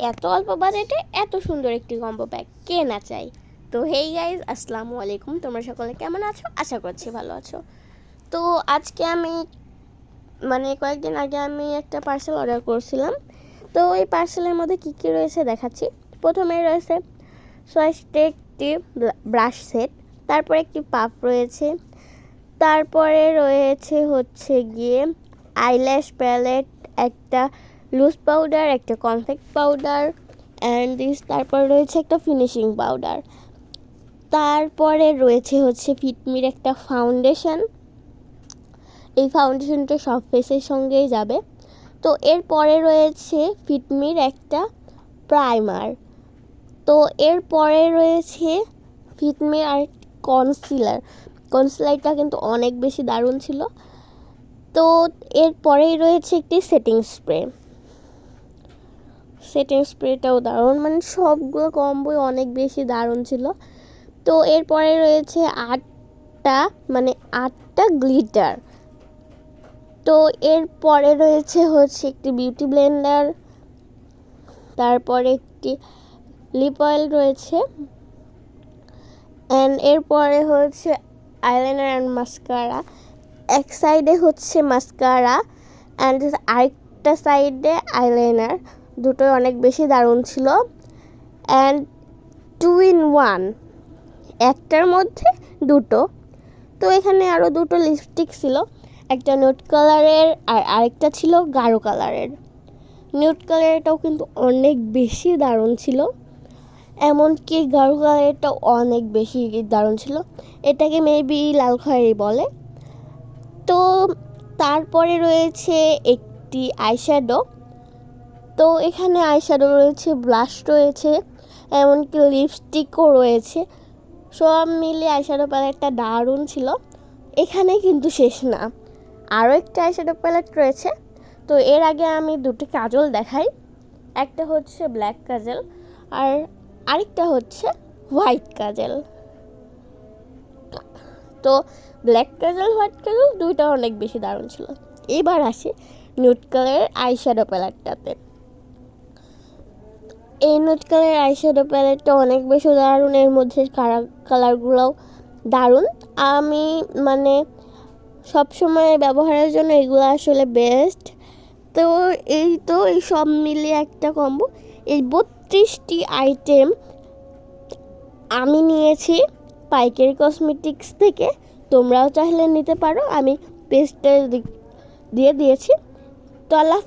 এত অল্প বাজেটে এত সুন্দর একটি কম্বো প্যাক কে না চাই তো হেই গাইজ আসসালামু আলাইকুম। তোমরা সকলে কেমন আছো? আশা করছি ভালো আছো। তো আজকে আমি মানে কয়েকদিন আগে আমি একটা পার্সেল অর্ডার করছিলাম। তো ওই পার্সেলের মধ্যে কী কী রয়েছে দেখাচ্ছি। প্রথমে রয়েছে সোয়াস্টে একটি ব্রাশ সেট তারপর একটি পাপ রয়েছে, তারপরে রয়েছে হচ্ছে গিয়ে আইল্যাশ প্যালেট একটা লুজ পাউডার একটা কনফেক্ট পাউডার অ্যান্ড দিস তারপর রয়েছে একটা ফিনিশিং পাউডার তারপরে রয়েছে হচ্ছে ফিটমির একটা ফাউন্ডেশন এই ফাউন্ডেশনটা সব ফেসের সঙ্গেই যাবে। তো এরপরে রয়েছে ফিটমির একটা প্রাইমার তো এরপরে রয়েছে ফিটমির আর কনসিলার কনসিলারটা কিন্তু অনেক বেশি দারুণ ছিল। তো এরপরেই রয়েছে একটি সেটিং স্প্রে সেটিং স্প্রেটাও দারুণ। মানে সবগুলো কম্বোই অনেক বেশি দারুণ ছিল। তো এরপরে রয়েছে আটটা মানে আটটা গ্লিটার। তো এরপরে রয়েছে হচ্ছে একটি বিউটি ব্লেন্ডার, তারপরে একটি লিপ অয়েল রয়েছে অ্যান্ড এরপরে হচ্ছে আইলাইনার অ্যান্ড মাস্কারা এক সাইডে হচ্ছে মাস্কারা অ্যান্ড আরেকটা সাইডে আইলাইনার দুটোই অনেক বেশি দারুণ ছিল। অ্যান্ড টু ইন ওয়ান একটার মধ্যে দুটো। তো এখানে আরও দুটো লিপস্টিক ছিল, একটা নিউট কালারের আর আরেকটা ছিল গাঢ় কালারের নিউট কালারটাও কিন্তু অনেক বেশি দারুণ ছিল, এমনকি গাঢ় কালারটাও অনেক বেশি দারুণ ছিল। এটাকে মেবি লাল খয়েরি বলে। তো তারপরে রয়েছে একটি আইশ্যাডো তো এখানে আইশ্যাডো রয়েছে ব্লাশ রয়েছে, এমনকি লিপস্টিকও রয়েছে। সব মিলে আইশ্যাডো প্যালেটটা দারুণ ছিল। এখানে কিন্তু শেষ না। আরও একটা আইশ্যাডো প্যালেট রয়েছে। তো এর আগে আমি দুটি কাজল দেখাই। একটা হচ্ছে ব্ল্যাক কাজল আর আরেকটা হচ্ছে হোয়াইট কাজল। তো ব্ল্যাক কাজল, হোয়াইট কাজল দুইটা অনেক বেশি দারুণ ছিল। এবার আসি নিউট কালারের আইশ্যাডো প্যালেটটাতে এই নিউট কালারের আইশ্যাডো প্যালেটটা অনেক বেশি দারুণ। এর মধ্যে কালারগুলোও দারুণ। আমি মানে সবসময় ব্যবহারের জন্য এগুলো আসলে বেস্ট তো এই তো এই সব মিলিয়ে একটা কম্বো এই বত্রিশটি আইটেম আমি নিয়েছি পাইকারি কসমেটিক্স থেকে। তোমরাও চাইলে নিতে পারো। আমি পেজটা দিয়ে দিয়েছি। তো আল্লাহ